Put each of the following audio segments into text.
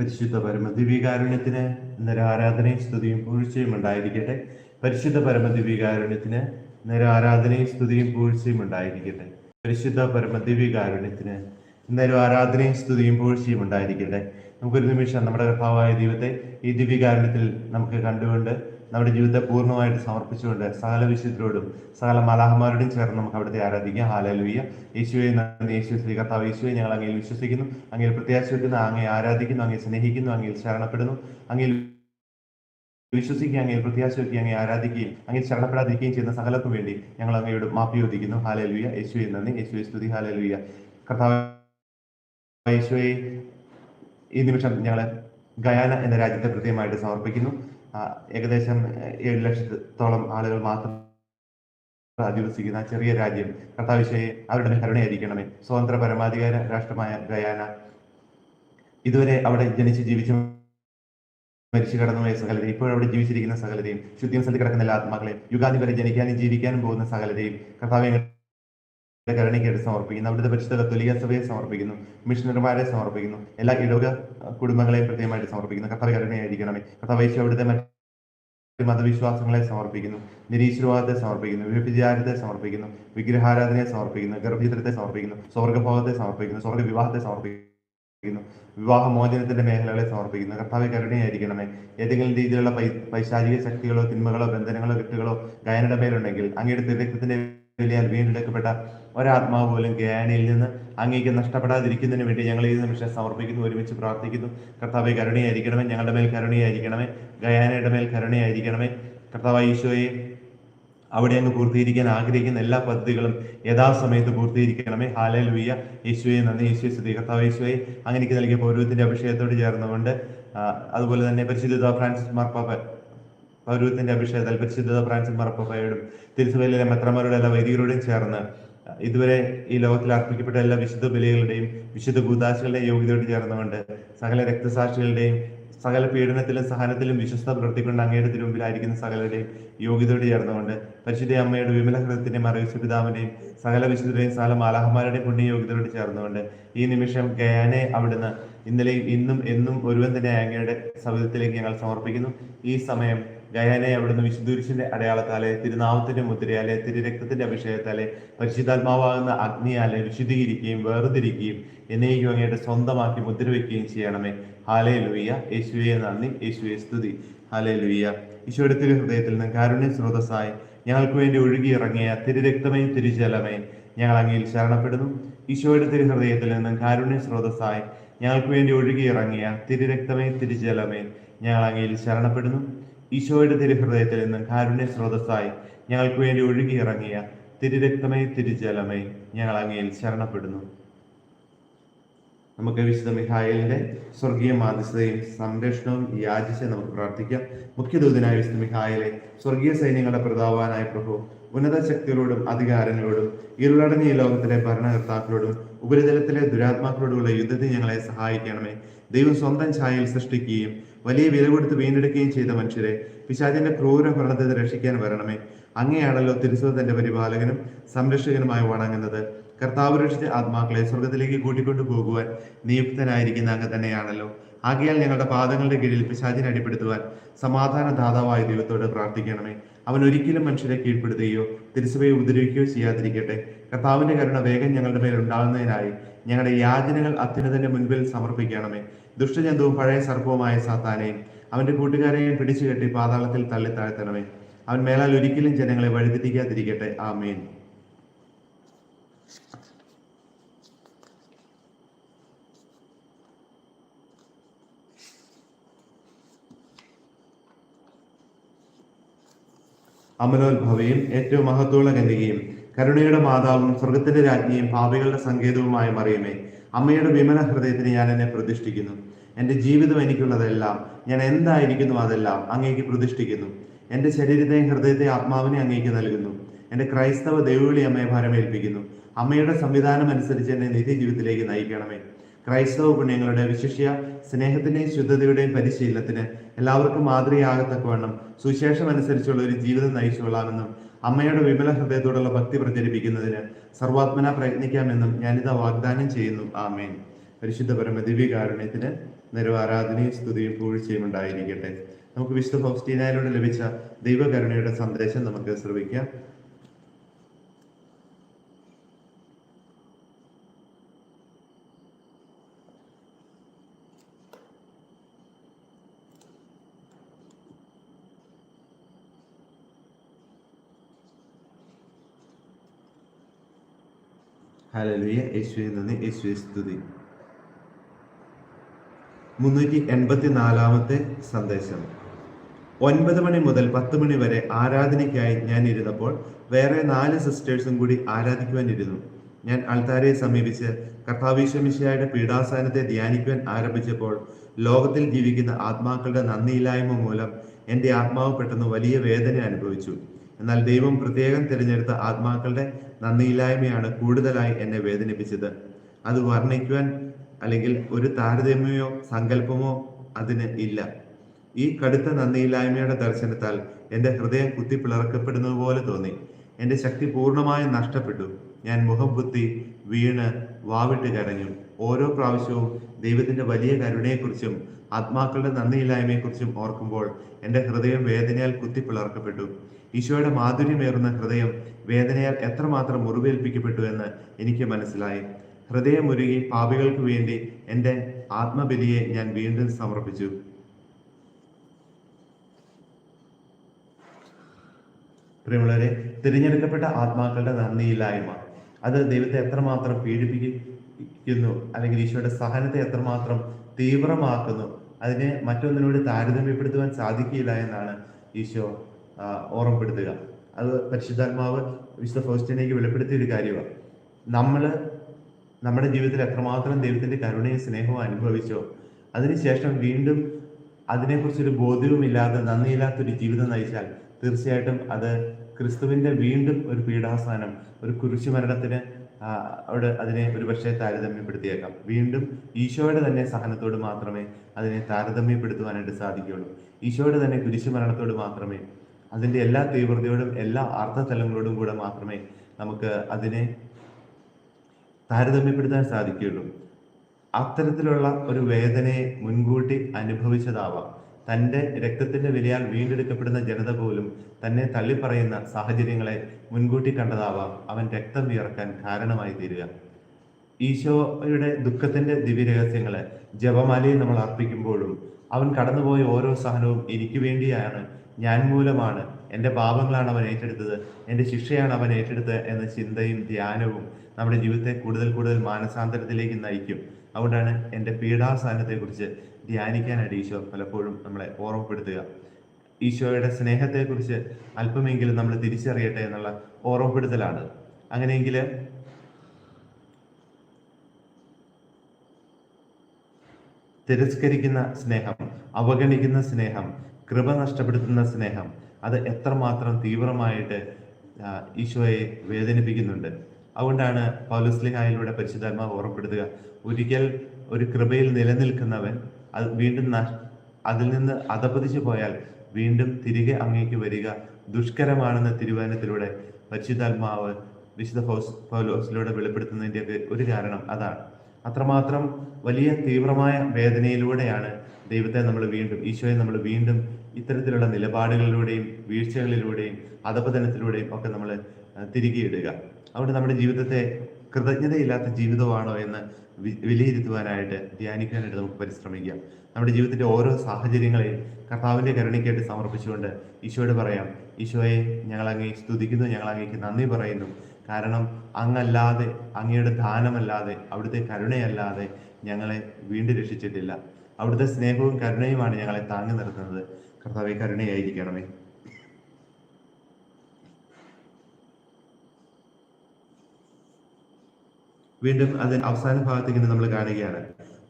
പരിശുദ്ധ പരമദിവ്യകാരുണ്യത്തിന് നിരാരാധനയും സ്തുതിയും പൂഴ്ചയും ഉണ്ടായിരിക്കട്ടെ. പരിശുദ്ധ പരമദിവ്യകാരുണ്യത്തിന് നിരാരാധനയും സ്തുതിയും പൂഴ്ചയും ഉണ്ടായിരിക്കട്ടെ. പരിശുദ്ധ പരമദിവ്യകാരുണ്യത്തിന് ഇന്നലെ ആരാധനയും സ്തുതിയും പൂഴ്ചയും ഉണ്ടായിരിക്കട്ടെ. നമുക്കൊരു നിമിഷം നമ്മുടെ കർത്താവായ ദൈവത്തെ ഈ ദിവ്യകാരുണ്യത്തിൽ നമുക്ക് കണ്ടുകൊണ്ട് നമ്മുടെ ജീവിതത്തെ പൂർണമായിട്ട് സമർപ്പിച്ചുകൊണ്ട് സകല വിശുദ്ധരോടും സകല മലാഹമാരോടും ചേർന്ന് നമുക്ക് അവിടുത്തെ ആരാധിക്കാം. ഹാലലുയ്യ യേശുവെ നന്ദി. യേശു ശ്രീ കർത്താവ് യേശുവെ ഞങ്ങൾ അങ്ങയിൽ വിശ്വസിക്കുന്നു. അങ്ങയിൽ പ്രത്യാശ വെക്കുന്നു അങ്ങേ ആരാധിക്കുന്നു അങ്ങയെ സ്നേഹിക്കുന്നു അങ്ങയിൽ ശരണപ്പെടുന്നു. അങ്ങയിൽ വിശ്വസിക്കുകയും അങ്ങയിൽ പ്രത്യാശ വയ്ക്കുകയും അങ്ങനെ ആരാധിക്കുകയും അങ്ങനെ ശരണപ്പെടാതിരിക്കുകയും ചെയ്യുന്ന സകലർക്കും വേണ്ടി ഞങ്ങൾ അങ്ങയോട് മാപ്പി ചോദിക്കുന്നു. ഹാലലുയ്യ യേശുവെ നന്ദി. യേശുവെ സ്തുതി. ഹാലലുയ്യ കർത്താവ് യേശുവെ ഈ നിമിഷം ഞങ്ങൾ ഗയാന എന്ന രാജ്യത്തെ കൃത്യമായിട്ട് സമർപ്പിക്കുന്നു. ഏകദേശം ഏഴ് ലക്ഷത്തോളം ആളുകൾ മാത്രം അധിവസിക്കുന്ന ചെറിയ രാജ്യം. കർത്താവിശയെ അവരുടെ കരുണയായിരിക്കണമേ. സ്വതന്ത്ര പരമാധികാര രാഷ്ട്രമായ ഗയാന. ഇതുവരെ അവിടെ ജനിച്ച് ജീവിച്ച മരിച്ചു കടന്നുപോയ സകലരെയും ഇപ്പോഴവിടെ ജീവിച്ചിരിക്കുന്ന സകലരെയും ശുദ്ധിയും സന്ധി കിടക്കുന്ന എല്ലാ ആത്മാക്കളെയും യുഗാദി വരെ ജനിക്കാനും ജീവിക്കാനും പോകുന്ന സകലരെയും കർത്താവെ കരുണയ്ക്കായിട്ട് സമർപ്പിക്കുന്നു. അവിടുത്തെ പരിശുദ്ധ കത്തോലിക സഭയെ സമർപ്പിക്കുന്നു. മിഷണറിമാരെ സമർപ്പിക്കുന്നു. എല്ലാ ഇടവക കുടുംബങ്ങളെയും പ്രത്യേകമായിട്ട് സമർപ്പിക്കുന്നു. കഥ കരുണയായിരിക്കണമേ. കഥ വൈശ്യ അവിടുത്തെ മതവിശ്വാസങ്ങളെ സമർപ്പിക്കുന്നു. നിരീശ്വരവാദത്തെ സമർപ്പിക്കുന്നു. വിഭജാരത്തെ സമർപ്പിക്കുന്നു. വിഗ്രഹാരാധനയെ സമർപ്പിക്കുന്നു. ഗർഭചിത്രത്തെ സമർപ്പിക്കുന്നു. സ്വർഗഭോഗത്തെ സമർപ്പിക്കുന്നു. സ്വർഗ വിവാഹത്തെ സമർപ്പിക്കുന്നു. വിവാഹമോചനത്തിന്റെ മേഖലകളെ സമർപ്പിക്കുന്നു. കർത്താവ് കരുണയായിരിക്കണമേ. ഏതെങ്കിലും രീതിയിലുള്ള പൈശാചിക ശക്തികളോ തിന്മകളോ ബന്ധനങ്ങളോ കെട്ടുകളോ ഗായനയുടെ മേലുണ്ടെങ്കിൽ അങ്ങയുടെ തിരക്കത്തിന്റെ വീണ്ടെടുക്കപ്പെട്ട ഒരാത്മാവ് പോലും ഗയാനയിൽ നിന്ന് അങ്ങേക്ക് നഷ്ടപ്പെടാതിരിക്കുന്നതിന് വേണ്ടി ഞങ്ങൾ ഈ നിമിഷം സമർപ്പിക്കുന്നു ഒരുമിച്ച് പ്രാർത്ഥിക്കുന്നു. കർത്താവെ കരുണയായിരിക്കണമേ ഞങ്ങളുടെ മേൽ കരുണയായിരിക്കണമേ ഗയാനയുടെ മേൽ കരുണയായിരിക്കണമേ. കർത്താവ് ഈശോയെ അവിടെ അങ്ങ് പൂർത്തീകരിക്കാൻ ആഗ്രഹിക്കുന്ന എല്ലാ പദ്ധതികളും യഥാസമയത്ത് പൂർത്തീകരിക്കണമേ. ഹാല ലൂയ്യ യേശുവെ നന്ദി. യേശുവെ സ്തുതി. കർത്താവ് യേശുവെ അങ്ങനെക്ക് നൽകിയ പൗരവത്തിന്റെ അഭിഷേകത്തോട് ചേർന്നുകൊണ്ട് അതുപോലെ തന്നെ പരിശുദ്ധ ഫ്രാൻസിസ് മാർപ്പാപ്പ പൗരവത്തിന്റെ അഭിഷേകത്തിൽ പരിശുദ്ധ ഫ്രാൻസിസ് മാർപ്പാപ്പയോടും തിരുസഭയിലെ മെത്രമാരുടെ എല്ലാ വൈദികരോടും ചേർന്ന് ഇതുവരെ ഈ ലോകത്തിൽ അർപ്പിക്കപ്പെട്ട എല്ലാ വിശുദ്ധ ബലികളുടെയും വിശുദ്ധ ഭൂതാശികളുടെയും യോഗ്യതയോട് ചേർന്നുകൊണ്ട് സകല രക്തസാക്ഷികളുടെയും സകല പീഡനത്തിലും സഹനത്തിലും വിശ്വസ്ത പ്രവർത്തിക്കൊണ്ട് അങ്ങയുടെ തിരുമ്പിലായിരിക്കുന്ന സകലരുടെയും യോഗ്യതയോട് ചേർന്നുകൊണ്ട് പരിശുദ്ധ അമ്മയുടെ വിമല ഹൃദയത്തിന്റെയും അറിവിച്ച പിതാവിന്റെയും സകല വിശുദ്ധരുടെയും സകല മാലാഹമാരുടെയും പുണ്യ യോഗ്യതയോട് ചേർന്നുകൊണ്ട് ഈ നിമിഷം ഗയാനെ അവിടുന്ന് ഇന്നലെയും ഇന്നും എന്നും ഒരുവൻ തന്നെ അങ്ങയുടെ സവിധത്തിലേക്ക് ഞങ്ങൾ സമർപ്പിക്കുന്നു. ഈ സമയം ഗയാനെ അവിടുന്ന് വിശുദ്ധുരിശിന്റെ അടയാളത്താലെ തിരുനാമത്തിന്റെ മുദ്രയാലെ തിരുരക്തത്തിന്റെ അഭിഷേകത്താലെ പരിശുദ്ധാത്മാവാകുന്ന അഗ്നിയാലെ വിശുദ്ധീകരിക്കുകയും വേർതിരിക്കുകയും എന്നേക്കും അങ്ങയുടെ സ്വന്തമാക്കി മുദ്രവെക്കുകയും ചെയ്യണമേ. ഹാലേ ലുയ്യ യേശുവെ നന്ദി. യേശുവെ സ്തുതി. ഹാലേ ലുയ്യ ഈശോയുടെ തിരുഹൃദയത്തിൽ നിന്ന് കാരുണ്യ സ്രോതസ്സായി ഞങ്ങൾക്ക് വേണ്ടി ഒഴുകിയിറങ്ങിയ തിരുരക്തമേ തിരുജലമേ ഞങ്ങൾ അങ്ങയിൽ ശരണപ്പെടുന്നു. ഈശോയുടെ തിരുഹൃദയത്തിൽ നിന്നും കാരുണ്യ സ്രോതസ്സായി ഞങ്ങൾക്ക് വേണ്ടി ഒഴുകിയിറങ്ങിയ തിരുരക്തമേ തിരുജലമേ ഞങ്ങൾ അങ്ങയിൽ ശരണപ്പെടുന്നു. ഈശോയുടെ തിരുഹൃദയത്തിൽ നിന്ന് കാരുണ്യ സ്രോതസ്സായി ഞങ്ങൾക്ക് വേണ്ടി ഒഴുകിയിറങ്ങിയ തിരുരക്തമേ തിരുജലമേ ഞങ്ങൾ അങ്ങയിൽ ശരണപ്പെടുന്നു. നമുക്ക് വിശുദ്ധ മിഹായലിന്റെ സ്വർഗീയ മാധ്യസ്ഥതയും സംരക്ഷണവും യാചിച്ച് നമുക്ക് പ്രാർത്ഥിക്കാം. മുഖ്യദൂതനായ വിശുദ്ധ മിഹായലെ സ്വർഗീയ സൈന്യങ്ങളുടെ പ്രതാപവാനായ പ്രഭു ഉന്നത ശക്തികളോടും അധികാരങ്ങളോടും ഇരുളടങ്ങിയ ലോകത്തിലെ ഭരണകർത്താക്കളോടും ഉപരിതലത്തിലെ ദുരാത്മാക്കളോടുമുള്ള യുദ്ധത്തിൽ ഞങ്ങളെ സഹായിക്കണമേ. ദൈവം സ്വന്തം ഛായയിൽ സൃഷ്ടിക്കുകയും വലിയ വില കൊടുത്ത് വീണ്ടെടുക്കുകയും ചെയ്ത മനുഷ്യരെ പിശാചിന്റെ ക്രൂര ഭരണത്തിൽ നിന്ന് രക്ഷിക്കാൻ വരണമേ. അങ്ങയാണല്ലോ തിരുസുതന്റെ പരിപാലകനും സംരക്ഷകനുമായി വണങ്ങുന്നത്. കർത്താവ് രക്ഷിച്ച ആത്മാക്കളെ സ്വർഗത്തിലേക്ക് കൂട്ടിക്കൊണ്ടു പോകുവാൻ നിയുക്തനായിരിക്കുന്ന അങ്ങ് തന്നെയാണല്ലോ. ആകയാൽ ഞങ്ങളുടെ പാദങ്ങളുടെ കീഴിൽ പിശാചിനെ അടിപ്പെടുത്തുവാൻ സമാധാന ദാതാവായ ദൈവത്തോട് പ്രാർത്ഥിക്കണമേ. അവൻ ഒരിക്കലും മനുഷ്യരെ കീഴ്പ്പെടുത്തുകയോ തിരുസഭയെ ഉപദ്രവിക്കുകയോ ചെയ്യാതിരിക്കട്ടെ. കർത്താവിന്റെ കരുണ വേഗം ഞങ്ങളുടെ മേൽ ഉണ്ടാകുന്നതിനായി ഞങ്ങളുടെ യാചനകൾ അത്യുന്നതന്റെ മുൻപിൽ സമർപ്പിക്കണമേ. ദുഷ്ടജന്തുവും പഴയ സർപ്പവുമായ സാത്താനെയും അവന്റെ കൂട്ടുകാരെയും പിടിച്ചു കെട്ടി പാതാളത്തിൽ തള്ളി താഴ്ത്തണമേ. അവൻ മേലാൽ ഒരിക്കലും ജനങ്ങളെ വഴിതെറ്റിക്കാതിരിക്കട്ടെ. ആമേൻ. അമലോത്ഭവയും ഏറ്റവും മഹത്വമുള്ള കന്യകയും കരുണയുടെ മാതാവും സ്വർഗത്തിന്റെ രാജ്ഞിയും ഭാവികളുടെ സങ്കേതവുമായ മറിയമേ അമ്മയുടെ വിമല ഹൃദയത്തിന് ഞാൻ എന്നെ പ്രതിഷ്ഠിക്കുന്നു. എന്റെ ജീവിതം എനിക്കുള്ളതെല്ലാം ഞാൻ എന്തായിരിക്കുന്നു അതെല്ലാം അങ്ങേക്ക് പ്രതിഷ്ഠിക്കുന്നു. എന്റെ ശരീരത്തെയും ഹൃദയത്തെയും ആത്മാവിനെ അങ്ങേക്ക് നൽകുന്നു. എന്റെ ക്രൈസ്തവ ദൈവവിളി അമ്മയെ ഭാരമേൽപ്പിക്കുന്നു. അമ്മയുടെ സംവിധാനം അനുസരിച്ച് എന്നെ നിത്യജീവിതത്തിലേക്ക് നയിക്കണമേ. ക്രൈസ്തവ പുണ്യങ്ങളുടെ വിശിഷ്യ സ്നേഹത്തിന്റെയും ശുദ്ധതയുടെയും പരിശീലനത്തിന് എല്ലാവർക്കും മാതൃകയാകത്തക്കവണ്ണം സുശേഷം അനുസരിച്ചുള്ള ഒരു ജീവിതം നയിച്ചുകൊള്ളാമെന്നും അമ്മയുടെ വിമല ഹൃദയത്തോടുള്ള ഭക്തി പ്രചരിപ്പിക്കുന്നതിന് സർവാത്മന പ്രയത്നിക്കാമെന്നും ഞാനിത് വാഗ്ദാനം ചെയ്യുന്നു. ആമേൻ. പരിശുദ്ധ പരമ ദിവ്യകാരുണ്യത്തിന് നിരവാരാധനയും സ്തുതിയും പൂഴ്ചയും ഉണ്ടായിരിക്കട്ടെ. നമുക്ക് വിശുദ്ധ ഫൗസ്റ്റീനായിലൂടെ ലഭിച്ച ദൈവകരുണയുടെ സന്ദേശം നമുക്ക് ശ്രമിക്കാം ഹല്ലേലൂയ. യേശുവെ നന്ദി. യേശുവെ സ്തുതി. മുന്നൂറ്റി എൺപത്തി നാലാമത്തെ സന്ദേശം. ഒൻപത് മണി മുതൽ പത്ത് മണി വരെ ആരാധനയ്ക്കായി ഞാൻ ഇരുന്നപ്പോൾ വേറെ നാല് സിസ്റ്റേഴ്സും കൂടി ആരാധിക്കുവാനിരുന്നു ഞാൻ അൾത്താരയെ സമീപിച്ച് കർത്താവിശ്വമിശയുടെ പീഡാസാനത്തെ ധ്യാനിക്കുവാൻ ആരംഭിച്ചപ്പോൾ ലോകത്തിൽ ജീവിക്കുന്ന ആത്മാക്കളുടെ നന്ദിയില്ലായ്മ മൂലം എന്റെ ആത്മാവ് പെട്ടെന്ന് വലിയ വേദന അനുഭവിച്ചു. എന്നാൽ ദൈവം പ്രത്യേകം തിരഞ്ഞെടുത്ത ആത്മാക്കളുടെ നന്ദിയില്ലായ്മയാണ് കൂടുതലായി എന്നെ വേദനിപ്പിച്ചത്. അത് വർണിക്കുവാൻ അല്ലെങ്കിൽ ഒരു താരതമ്യമോ സങ്കല്പമോ അതിന് ഇല്ല. ഈ കടുത്ത നന്ദിയില്ലായ്മയുടെ ദർശനത്താൽ എന്റെ ഹൃദയം കുത്തിപ്പിളർക്കപ്പെടുന്നത് പോലെ തോന്നി. എന്റെ ശക്തി പൂർണമായും നഷ്ടപ്പെട്ടു. ഞാൻ മുഖം കുത്തി വീണ് വാവിട്ട് കരഞ്ഞു. ഓരോ പ്രാവശ്യവും ദൈവത്തിന്റെ വലിയ കരുണയെക്കുറിച്ചും ആത്മാക്കളുടെ നന്ദിയില്ലായ്മയെക്കുറിച്ചും ഓർക്കുമ്പോൾ എന്റെ ഹൃദയം വേദനയാൽ കുത്തിപ്പിളർക്കപ്പെട്ടു ഈശോയുടെ മാധുര്യമേറുന്ന ഹൃദയം വേദനയാൽ എത്രമാത്രം മുറിവേൽപ്പിക്കപ്പെട്ടു എന്ന് എനിക്ക് മനസ്സിലായി. ഹൃദയം ഉരുകി പാപികൾക്ക് വേണ്ടി എന്റെ ആത്മബലിയെ ഞാൻ വീണ്ടും സമർപ്പിച്ചു. പ്രിയമുള്ളവരെ തിരഞ്ഞെടുക്കപ്പെട്ട ആത്മാക്കളുടെ നന്ദിയില്ലായ്മ. അത് ദൈവത്തെ എത്രമാത്രം പീഡിപ്പിക്കുന്നു അല്ലെങ്കിൽ ഈശോയുടെ സഹനത്തെ എത്രമാത്രം തീവ്രമാക്കുന്നു അതിനെ മറ്റൊന്നിനോട് താരതമ്യപ്പെടുത്തുവാൻ സാധിക്കില്ല എന്നാണ് ഈശോ ഓർമ്മപ്പെടുത്തുക. അത് പരിശുദ്ധാത്മാവ് വിശുദ്ധ ഫൗസ്റ്റിനേക്ക് വെളിപ്പെടുത്തിയ ഒരു കാര്യമാണ് നമ്മൾ നമ്മുടെ ജീവിതത്തിൽ എത്രമാത്രം ദൈവത്തിന്റെ കരുണയും സ്നേഹവും അനുഭവിച്ചോ അതിനുശേഷം വീണ്ടും അതിനെക്കുറിച്ചൊരു ബോധ്യവുമില്ലാതെ നന്ദിയില്ലാത്തൊരു ജീവിതം നയിച്ചാൽ തീർച്ചയായിട്ടും അത് ക്രിസ്തുവിന്റെ വീണ്ടും ഒരു പീഡാസ്ഥാനം ഒരു കുരിശുമരണത്തിന് അവിടെ അതിനെ ഒരുപക്ഷെ താരതമ്യപ്പെടുത്തിയേക്കാം. വീണ്ടും ഈശോയുടെ തന്നെ സഹനത്തോട് മാത്രമേ അതിനെ താരതമ്യപ്പെടുത്തുവാനായിട്ട് സാധിക്കുകയുള്ളൂ. ഈശോയുടെ തന്നെ കുരിശുമരണത്തോട് മാത്രമേ അതിന്റെ എല്ലാ തീവ്രതയോടും എല്ലാ അർത്ഥതലങ്ങളോടും കൂടെ മാത്രമേ നമുക്ക് അതിനെ താരതമ്യപ്പെടുത്താൻ സാധിക്കുകയുള്ളൂ. അത്തരത്തിലുള്ള ഒരു വേദനയെ മുൻകൂട്ടി അനുഭവിച്ചതാവാം. തന്റെ രക്തത്തിന്റെ വിലയാൽ വീണ്ടെടുക്കപ്പെടുന്ന ജനത പോലും തന്നെ തള്ളിപ്പറയുന്ന സാഹചര്യങ്ങളെ മുൻകൂട്ടി കണ്ടതാവാം. അവൻ രക്തം വിയർക്കാൻ കാരണമായി തീരുക. ഈശോയുടെ ദുഃഖത്തിന്റെ ദിവ്യരഹസ്യങ്ങളെ ജപമാലയിൽ നമ്മൾ അർപ്പിക്കുമ്പോഴും അവൻ കടന്നുപോയ ഓരോ സഹനവും എനിക്ക് വേണ്ടിയാണ്. ഞാൻ മൂലമാണ്. എന്റെ പാപങ്ങളാണ് അവൻ ഏറ്റെടുത്തത്. എന്റെ ശിക്ഷയാണ് അവൻ ഏറ്റെടുത്തത് എന്ന ചിന്തയും ധ്യാനവും നമ്മുടെ ജീവിതത്തെ കൂടുതൽ കൂടുതൽ മാനസാന്തരത്തിലേക്ക് നയിക്കും. അതുകൊണ്ടാണ് എന്റെ പീഡാസഹനത്തെക്കുറിച്ച് ധ്യാനിക്കാനായിട്ട് ഈശോ പലപ്പോഴും നമ്മളെ ഓർമ്മപ്പെടുത്തുക. ഈശോയുടെ സ്നേഹത്തെക്കുറിച്ച് അല്പമെങ്കിലും നമ്മൾ തിരിച്ചറിയട്ടെ എന്നുള്ള ഓർമ്മപ്പെടുത്തലാണ്. അങ്ങനെയെങ്കിൽ തിരസ്കരിക്കുന്ന സ്നേഹം അവഗണിക്കുന്ന സ്നേഹം കൃപ നഷ്ടപ്പെടുത്തുന്ന സ്നേഹം അത് എത്രമാത്രം തീവ്രമായിട്ട് ഈശോയെ വേദനിപ്പിക്കുന്നുണ്ട്. അതുകൊണ്ടാണ് പൗലുസ്ലിഹായിലൂടെ പരിശുദ്ധാത്മാവ് ഓർമ്മപ്പെടുത്തുക ഒരിക്കൽ ഒരു കൃപയിൽ നിലനിൽക്കുന്നവൻ അത് വീണ്ടും അതിൽ നിന്ന് അധപതിച്ചു പോയാൽ വീണ്ടും തിരികെ അങ്ങേക്ക് വരിക ദുഷ്കരമാണെന്ന തിരുവചനത്തിലൂടെ പരിശുദ്ധാത്മാവ് വിശുദ്ധ പൗലോസിലൂടെ വെളിപ്പെടുത്തുന്നതിന്റെയൊക്കെ ഒരു കാരണം അതാണ്. അത്രമാത്രം വലിയ തീവ്രമായ വേദനയിലൂടെയാണ് ദൈവത്തെ നമ്മൾ വീണ്ടും ഈശോയെ നമ്മൾ വീണ്ടും ഇത്തരത്തിലുള്ള നിലപാടുകളിലൂടെയും വീഴ്ചകളിലൂടെയും അധപതനത്തിലൂടെയും ഒക്കെ നമ്മൾ തിരികെ ഇടുക അതുകൊണ്ട് നമ്മുടെ ജീവിതത്തെ കൃതജ്ഞതയില്ലാത്ത ജീവിതമാണോ എന്ന് വിലയിരുത്തുവാനായിട്ട് ധ്യാനിക്കാനായിട്ട് നമുക്ക് പരിശ്രമിക്കാം. നമ്മുടെ ജീവിതത്തിന്റെ ഓരോ സാഹചര്യങ്ങളെയും കർത്താവിന്റെ കരുണയ്ക്കായിട്ട് സമർപ്പിച്ചുകൊണ്ട് ഈശോയോട് പറയാം ഈശോയെ ഞങ്ങൾ അങ്ങേ സ്തുതിക്കുന്നു ഞങ്ങൾ അങ്ങേക്ക് നന്ദി പറയുന്നു. കാരണം അങ്ങല്ലാതെ അങ്ങയുടെ ദാനമല്ലാതെ അവിടുത്തെ കരുണയല്ലാതെ ഞങ്ങളെ വീണ്ടും രക്ഷിച്ചിട്ടില്ല. അവിടുത്തെ സ്നേഹവും കരുണയുമാണ് ഞങ്ങളെ താങ്ങി നിർത്തുന്നത്. കർത്താവെ കരുണയായിരിക്കണമേ. വീണ്ടും അതിന്റെ അവസാന ഭാഗത്തേക്ക് നമ്മൾ കാണുകയാണ്.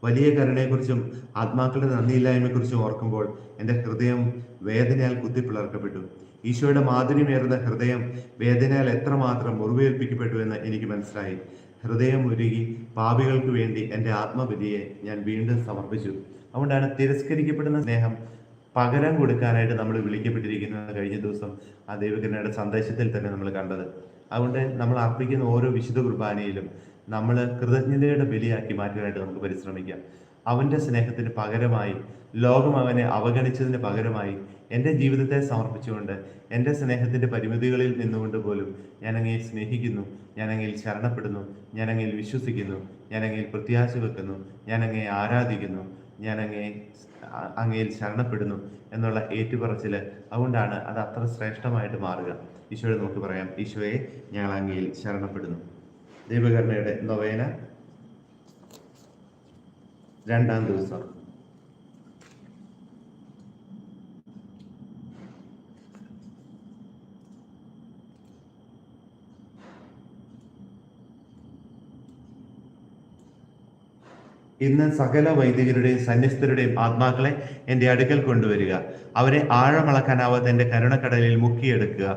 വലിയ കരുണയെക്കുറിച്ചും ആത്മാക്കളുടെ നന്ദിയില്ലായ്മയെക്കുറിച്ചും ഓർക്കുമ്പോൾ എന്റെ ഹൃദയം വേദനയാൽ കുത്തിപ്പിളർക്കപ്പെട്ടു ഈശോയുടെ മാധുര്യമേറുന്ന ഹൃദയം വേദനയാൽ എത്രമാത്രം മുറിവേൽപ്പിക്കപ്പെട്ടു എന്ന് എനിക്ക് മനസ്സിലായി. ഹൃദയം ഉരുകി പാപികൾക്ക് വേണ്ടി എന്റെ ആത്മബലിയെ ഞാൻ വീണ്ടും സമർപ്പിച്ചു. അതുകൊണ്ടാണ് തിരസ്കരിക്കപ്പെടുന്ന സ്നേഹം പകരം കൊടുക്കാനായിട്ട് നമ്മൾ വിളിക്കപ്പെട്ടിരിക്കുന്നത് കഴിഞ്ഞ ദിവസം ആ ദൈവകരുണയുടെ സന്ദേശത്തിൽ തന്നെ നമ്മൾ കണ്ടത്. അതുകൊണ്ട് നമ്മൾ അർപ്പിക്കുന്ന ഓരോ വിശുദ്ധ കുർബാനയിലും നമ്മൾ കൃതജ്ഞതയുടെ ബലിയാക്കി മാറ്റാനായിട്ട് നമുക്ക് പരിശ്രമിക്കാം. അവന്റെ സ്നേഹത്തിന് പകരമായി ലോകം അവനെ അവഗണിച്ചതിന് പകരമായി എന്റെ ജീവിതത്തെ സമർപ്പിച്ചുകൊണ്ട് എന്റെ സ്നേഹത്തിന്റെ പരിമിതികളിൽ നിന്നുകൊണ്ട് പോലും ഞാനങ്ങയിൽ സ്നേഹിക്കുന്നു ഞാനങ്ങയിൽ ശരണപ്പെടുന്നു ഞാനങ്ങയിൽ വിശ്വസിക്കുന്നു ഞാനങ്ങയിൽ പ്രത്യാശ വെക്കുന്നു ഞാനങ്ങയെ ആരാധിക്കുന്നു ഞാനങ്ങയെ അങ്ങയിൽ ശരണപ്പെടുന്നു എന്നുള്ള ഏറ്റുപറച്ചിൽ അതുകൊണ്ടാണ് അത് അത്ര ശ്രേഷ്ഠമായിട്ട് മാറുക. ഈശോയെ നമുക്ക് പറയാം ഈശോയെ ഞങ്ങൾ അങ്ങയിൽ ശരണപ്പെടുന്നു. ദൈവകരുണയുടെ നൊവേന രണ്ടാം ദിവസം. ഇന്ന് സകല വൈദികരുടെയും സന്യസ്തരുടെയും ആത്മാക്കളെ എന്റെ അടുക്കൽ കൊണ്ടുവരിക. അവരെ ആഴമളക്കാനാവാത്ത എന്റെ കരുണക്കടലിൽ മുക്കിയെടുക്കുക.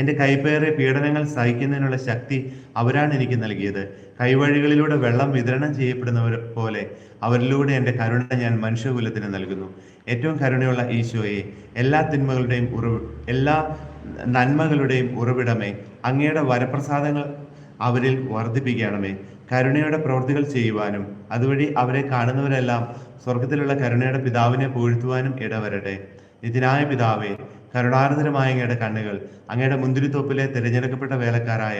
എന്റെ കൈപ്പേറെ പീഡനങ്ങൾ സഹിക്കുന്നതിനുള്ള ശക്തി അവരാണ് എനിക്ക് നൽകിയത്. കൈവഴികളിലൂടെ വെള്ളം വിതരണം ചെയ്യപ്പെടുന്നവർ പോലെ അവരിലൂടെ എന്റെ കരുണ ഞാൻ മനുഷ്യകുലത്തിന് നൽകുന്നു. ഏറ്റവും കരുണയുള്ള ഈശോയെ എല്ലാ തിന്മകളുടെയും ഉറവ് എല്ലാ നന്മകളുടെയും ഉറവിടമേ അങ്ങയുടെ വരപ്രസാദങ്ങൾ അവരിൽ വർദ്ധിപ്പിക്കണമേ. കരുണയുടെ പ്രവൃത്തികൾ ചെയ്യുവാനും അതുവഴി അവരെ കാണുന്നവരെല്ലാം സ്വർഗത്തിലുള്ള കരുണയുടെ പിതാവിനെ പുകഴ്ത്തുവാനും ഇടവരട്ടെ. നിതിനായ പിതാവേ കരുണാർദ്രമായ അങ്ങയുടെ കണ്ണുകൾ അങ്ങയുടെ മുന്തിരിത്തോപ്പിലെ തിരഞ്ഞെടുക്കപ്പെട്ട വേലക്കാരായ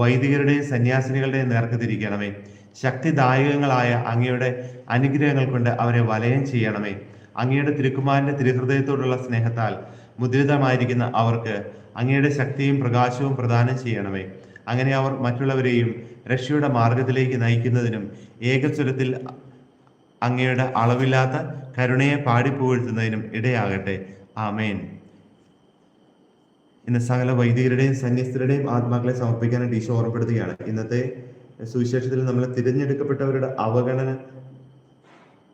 വൈദികരുടെയും സന്യാസിനികളുടെയും നേർക്ക് തിരിക്കണമേ. ശക്തിദായകങ്ങളായ അങ്ങയുടെ അനുഗ്രഹങ്ങൾ കൊണ്ട് അവരെ വലയം ചെയ്യണമേ. അങ്ങയുടെ തിരുക്കുമാരന്റെ തിരുഹൃദയത്തോടുള്ള സ്നേഹത്താൽ മുദ്രിതമായിരിക്കുന്ന അവർക്ക് അങ്ങയുടെ ശക്തിയും പ്രകാശവും പ്രദാനം ചെയ്യണമേ. അങ്ങനെ അവർ മറ്റുള്ളവരെയും രക്ഷയുടെ മാർഗത്തിലേക്ക് നയിക്കുന്നതിനും ഏകസ്വരത്തിൽ അങ്ങയുടെ അളവില്ലാത്ത കരുണയെ പാടിപ്പുകഴ്ത്തുന്നതിനും ഇടയാകട്ടെ. ആമേൻ. ഇന്ന് സകല വൈദികരുടെയും സന്യസ്തരുടെയും ആത്മാക്കളെ സമർപ്പിക്കാനായിട്ട് ഈശോ ഓർമ്മപ്പെടുത്തുകയാണ്. ഇന്നത്തെ സുവിശേഷത്തിൽ നമ്മൾ തിരഞ്ഞെടുക്കപ്പെട്ടവരുടെ അവഗണന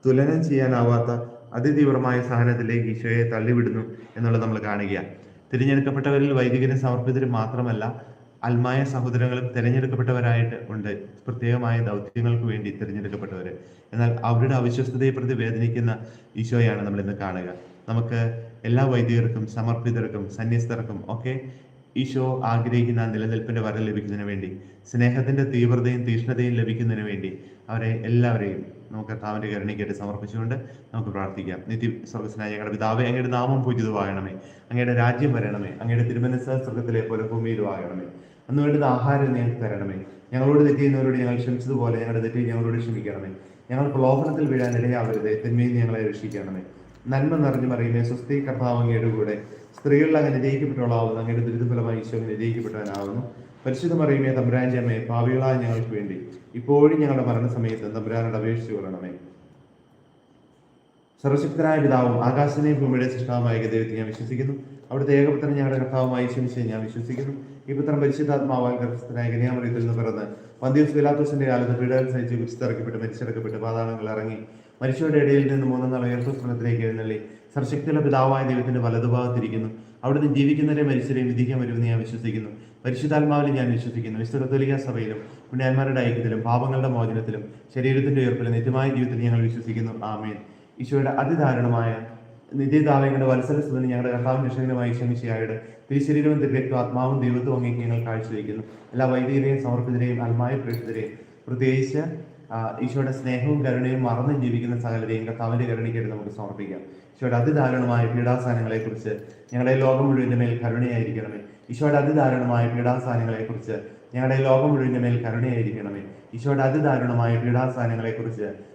തുലനം ചെയ്യാനാവാത്ത അതിതീവ്രമായ സഹനത്തിലേക്ക് ഈശോയെ തള്ളിവിടുന്നു എന്നുള്ളത് നമ്മൾ കാണുകയാണ്. തിരഞ്ഞെടുക്കപ്പെട്ടവരിൽ വൈദികരെ സമർപ്പിതരും മാത്രമല്ല അൽമായ സഹോദരങ്ങളും തിരഞ്ഞെടുക്കപ്പെട്ടവരായിട്ട് ഉണ്ട്. പ്രത്യേകമായ ദൗത്യങ്ങൾക്ക് വേണ്ടി തിരഞ്ഞെടുക്കപ്പെട്ടവർ എന്നാൽ അവരുടെ അവിശ്വസ്തതയെ പ്രതി വേദനിക്കുന്ന ഈശോയാണ് നമ്മൾ ഇന്ന് കാണുക. നമുക്ക് എല്ലാ വൈദികർക്കും സമർപ്പിതർക്കും സന്യസ്തർക്കും ഒക്കെ ഈശോ ആഗ്രഹിക്കുന്ന നിലനിൽപ്പിന്റെ വരം ലഭിക്കുന്നതിന് വേണ്ടി സ്നേഹത്തിന്റെ തീവ്രതയും തീഷ്ണതയും ലഭിക്കുന്നതിന് വേണ്ടി അവരെ എല്ലാവരെയും നമുക്ക് കർത്താവിന്റെ കരുണയ്ക്കായിട്ട് സമർപ്പിച്ചുകൊണ്ട് നമുക്ക് പ്രാർത്ഥിക്കാം. നിത്യ സ്വർഗസ്നായ ഞങ്ങളുടെ പിതാവേ അങ്ങയുടെ നാമം പൂജിതമാകണമേ. അങ്ങയുടെ രാജ്യം വരണമേ. അങ്ങയുടെ തിരുമനസ് സ്വർഗത്തിലെ പോലെ ഭൂമിയിലും ആകണമേ. അന്ന് വേണ്ടത് ആഹാരം ഞങ്ങൾക്ക് തരണമേ. ഞങ്ങളോട് തെറ്റ് ചെയ്യുന്നവരോട് ഞങ്ങൾ ക്ഷമിച്ചതുപോലെ ഞങ്ങളുടെ തെറ്റ് ഞങ്ങളോട് ക്ഷമിക്കണമേ. ഞങ്ങൾ പ്രലോഭനത്തിൽ വീഴാൻ ഇടയാവരുത്. തിന്മയിൽ ഞങ്ങളെ രക്ഷിക്കണമേ. നന്മ നിറഞ്ഞു മറിയുമേ സ്വസ്തി കർത്താവങ്ങയുടെ കൂടെ. സ്ത്രീകളിൽ അങ്ങനെ ജയിക്കപ്പെട്ടവളാവുന്നു. അങ്ങയുടെ ദുരിതഫലമായി ഈശോ അങ്ങനെ ജയിക്കപ്പെട്ടവനാവുന്നു. പരിശുദ്ധ മറിയുമേ തമ്പുരാന്റെ അമ്മയെ പാവികളായ ഞങ്ങൾക്ക് വേണ്ടി ഇപ്പോഴും ഞങ്ങളുടെ മരണസമയത്ത് തമ്പുരാനോട് അപേക്ഷിച്ചു കൊള്ളണമേ. സർവശക്തനായ പിതാവും ആകാശനെയും ഭൂമിയുടെ സൃഷ്ടാവുമായ ദൈവത്തെ ഞാൻ വിശ്വസിക്കുന്നു. അവിടുത്തെ ഏകപുത്രൻ ഞങ്ങളുടെ കർത്താവുമായി ക്ഷമിച്ച് ഞാൻ വിശ്വസിക്കുന്നു. ഈ പുത്രൻ പരിശുദ്ധാത്മാവാൽ ഗർഭസ്ഥനായ ഗനിയാമറിയത്തിൽ നിന്ന് പിറന്ന് പന്തിയോസ് പിലാത്തോസിന്റെ കാലത്ത് പീഡകൾ സഹിച്ച് കുരിശിറക്കപ്പെട്ട് മരിച്ചിറക്കപ്പെട്ട് പാതാളങ്ങൾ ഇറങ്ങി മനുഷ്യരുടെ ഇടയിൽ നിന്ന് മൂന്നാം നാൾ ഉയർത്ത സ്ഥലത്തിലേക്ക് എഴുന്നള്ളി സർശക്തിയുള്ള പിതാവായ ദൈവത്തിന്റെ വലതുഭാഗത്തിരിക്കുന്നു. അവിടുന്ന് ജീവിക്കുന്നവരെ മരിച്ചവരെയും വിധിക്കാൻ വരുമെന്ന് ഞാൻ വിശ്വസിക്കുന്നു. പരിശുദ്ധാത്മാവിലും ഞാൻ വിശ്വസിക്കുന്നു. വിശുദ്ധ സഭയിലും പുണ്യാന്മാരുടെ ഐക്യത്തിലും പാപങ്ങളുടെ മോചനത്തിലും ശരീരത്തിന്റെ ഉയർപ്പിലും നിത്യമായ ജീവിതത്തിൽ ഞങ്ങൾ വിശ്വസിക്കുന്നു. ആമേൻ. ഈശോയുടെ അതിദാരുണമായ വത്സര വത്സരസ്ഥിതി ഞങ്ങളുടെ കർത്താവും രക്ഷകനുമായി ക്ഷമിച്ചയായുടെ തിരിശരീരവും തിരികത്തും ആത്മാവും ദൈവത്വം അങ്ങേക്ക് ഞങ്ങൾ കാഴ്ചവെക്കുന്നു എല്ലാ വൈദികരെയും സമർപ്പിതരെയും അത്മായ പ്രേക്ഷിതരെയും പ്രത്യേകിച്ച് ഈശോയുടെ സ്നേഹവും കരുണയും മറന്നും ജീവിക്കുന്ന സകലരെയും കർത്താവിന്റെ കരുണയ്ക്കായിട്ട് നമുക്ക് സമർപ്പിക്കാം. ഈശോയുടെ അതിദാരുണമായ പീഡാസാനങ്ങളെ കുറിച്ച് ഞങ്ങളുടെ ലോകം മുഴുവന്റെ മേൽ കരുണയായിരിക്കണമേ. ഈശോയുടെ അതിദാരുണമായ പീഡാസാനങ്ങളെ കുറിച്ച് ഞങ്ങളുടെ ലോകം മുഴുവന്റെ മേൽ കരുണയായിരിക്കണമേ. ഈശോയുടെ അതിദാരുണമായ പീഡാസാനങ്ങളെ കുറിച്ച്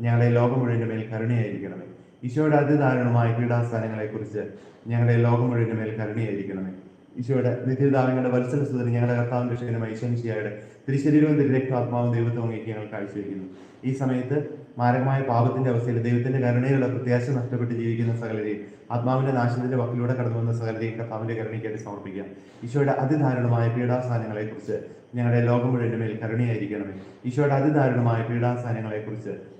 ഞങ്ങളുടെ ലോകം മുഴുവന്റെ മേൽ കരുണയായിരിക്കണമേ. ഈശോയുടെ അതിദാരുണമായ പീഡാസ്ഥാനങ്ങളെക്കുറിച്ച് ഞങ്ങളുടെ ലോകം മുഴുവന്റെ മേൽ കരുണയായിരിക്കണമേ. ഈശോയുടെ നിത്യദാനങ്ങളുടെ വത്സല സുതരി ഞങ്ങളുടെ കർത്താവും രക്ഷകനുമായ ഈശ്വരയുടെ തിരിശരീരവും തിരുരക്താത്മാവും ദൈവത്തെ അങ്ങേക്ക് ഞങ്ങൾ കാഴ്ചവെക്കുന്നു. ഈ സമയത്ത് മാരകമായ പാപത്തിന്റെ അവസ്ഥയിൽ ദൈവത്തിന്റെ കരുണയിലുള്ള പ്രത്യാശ നഷ്ടപ്പെട്ട് ജീവിക്കുന്ന സകലരെയും ആത്മാവിന്റെ നാശത്തിന്റെ വക്കിലൂടെ കടന്നു വന്ന സകലരെയും കർത്താവിന്റെ കരുണയ്ക്കായിട്ട് സമർപ്പിക്കാം. ഈശോയുടെ അതിദാരുണമായ പീഡാസ്ഥാനങ്ങളെക്കുറിച്ച് ഞങ്ങളുടെ ലോകം മുഴുവൻ മേൽ കരുണയായിരിക്കണമേ. ഈശോയുടെ അതിദാരുണമായ പീഡാസ്ഥാനങ്ങളെക്കുറിച്ച്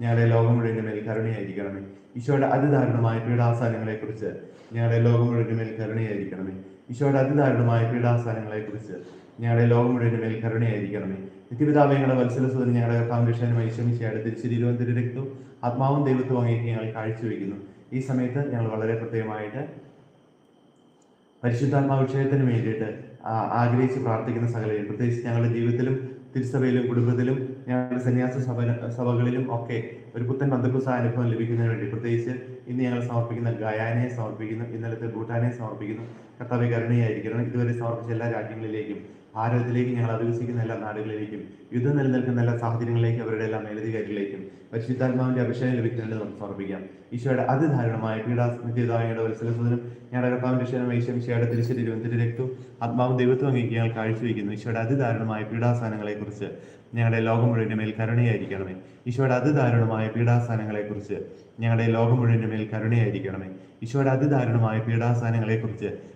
ഞങ്ങളുടെ ലോകം മുഴുവൻ മേൽ കരുണയായിരിക്കണമേ. ഈശോയുടെ അതിദാരുണമായ പീഡാസാനങ്ങളെക്കുറിച്ച് ഞങ്ങളുടെ ലോകം മുഴുവൻ മേൽ കരുണയായിരിക്കണമേ. ഈശോയുടെ അതിദാരുണമായ പീഡാസാനങ്ങളെക്കുറിച്ച് ഞങ്ങളുടെ ലോകം മുഴുവൻ മേൽ കരുണയായിരിക്കണമേ. വത്സലസുതൻ ഞങ്ങളുടെ കർത്താവ് രക്ഷകനുമായി ശ്രമിച്ചയാട് തിരുശരീരവും തിരുരക്തവും ആത്മാവും ദൈവത്വം അങ്ങേക്ക് ഞങ്ങൾ കാഴ്ചവെക്കുന്നു. ഈ സമയത്ത് ഞങ്ങൾ വളരെ പ്രത്യേകമായിട്ട് പരിശുദ്ധാത്മാ വിഷയത്തിന് വേണ്ടിയിട്ട് ആഗ്രഹിച്ച് പ്രാർത്ഥിക്കുന്ന സകലരും പ്രത്യേകിച്ച് ഞങ്ങളുടെ ജീവിതത്തിലും തിരുസഭയിലും കുടുംബത്തിലും ഞങ്ങളുടെ സന്യാസ സഭ സഭകളിലും ഒക്കെ ഒരു പുത്തൻ പന്തക്കുസ അനുഭവം ലഭിക്കുന്നതിന് വേണ്ടി പ്രത്യേകിച്ച് ഇന്ന് ഞങ്ങൾ സമർപ്പിക്കുന്ന ഗയാനെ സമർപ്പിക്കുന്നു ഇന്നലത്തെ ഭൂട്ടാനെ സമർപ്പിക്കുന്നു കർത്താവ് കരുണയായിരിക്കണം ഇതുവരെ സമർപ്പിച്ച എല്ലാ രാജ്യങ്ങളിലേക്കും ഭാരതത്തിലേക്ക് ഞങ്ങൾ അധിവസിക്കുന്ന എല്ലാ നാടുകളിലേക്കും യുദ്ധം നിലനിൽക്കുന്ന എല്ലാ സാഹചര്യങ്ങളിലേക്കും അവരുടെ എല്ലാ മേലധികാരികളിലേക്കും പരിശുദ്ധാത്മാവിന്റെ അഭിഷേകം ലഭിക്കുന്നുണ്ട് നമുക്ക് സമർപ്പിക്കാം. ഈശോയുടെ അതിധാരണമായ പീഡാ നിത്യതായുടെ വത്സലസുതനും ഞങ്ങളുടെ കർത്താവിന്റെ രക്ഷകനും ഈശോയുടെ തിരുവനന്തപുരം രക്തവും ആത്മാവും ദൈവത്വം അംഗീകരിക്കുക ഞങ്ങൾ കാഴ്ചവെക്കുന്നു ഈശോയുടെ അതിദാരുണമായ പീഡാസ്ഥാനങ്ങളെക്കുറിച്ച് ഞങ്ങളുടെ ലോകം മുഴുവന്റെ മേൽ കരുണയായിരിക്കണമേ. ഈശോയുടെ അതിദാരുണമായ പീഡാസ്ഥാനങ്ങളെക്കുറിച്ച് ഞങ്ങളുടെ ലോകം മുഴുവന്റെ മേൽ കരുണയായിരിക്കണമേ. ഈശോയുടെ അതിദാരുണമായ പീഡാസ്ഥാനങ്ങളെക്കുറിച്ച്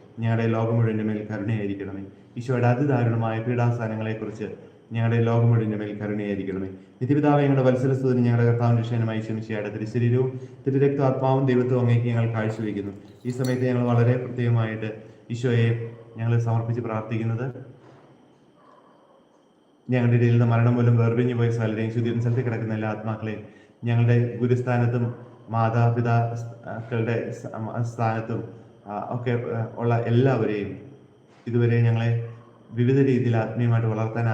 ഞങ്ങളുടെ ലോകം മുഴുവന്റെ മേൽ കരുണയായിരിക്കണമേ. ഈശോയുടെ അതിദാരുണമായ പീഡാസ്ഥാനങ്ങളെക്കുറിച്ച് ഞങ്ങളുടെ ലോകം മുഴുവന്റെ മേൽ കരുണയായിരിക്കണമേ. നിത്യപിതാവ് ഞങ്ങളുടെ വത്സലസ്തുതിന് ഞങ്ങളുടെ കർത്താവിന്റെ രക്ഷകനുമായി ക്ഷമിച്ചയാടെ. തിരുശരീരവും തിരുരക്തം ആത്മാവും ദൈവത്വം അങ്ങേക്ക് ഞങ്ങൾ കാഴ്ചവെക്കുന്നു ഈ സമയത്ത് ഞങ്ങൾ വളരെ പ്രത്യേകമായിട്ട് ഈശോയെ ഞങ്ങൾ സമർപ്പിച്ച് പ്രാർത്ഥിക്കുന്നത്. ഞങ്ങളുടെ ഇടയിൽ നിന്ന് മരണം മൂലം വേർപിരിഞ്ഞു പോയ സ്ഥലത്തെയും ശുദ്ധീരൻ സ്ഥലത്ത് കിടക്കുന്ന എല്ലാ ആത്മാക്കളെ ഞങ്ങളുടെ ഗുരുസ്ഥാനത്തും മാതാപിതാക്കളുടെ സ്ഥാനത്തും ഒക്കെ ഉള്ള എല്ലാവരെയും ഇതുവരെ ഞങ്ങളെ വിവിധ രീതിയിൽ ആത്മീയമായിട്ട് വളർത്താൻ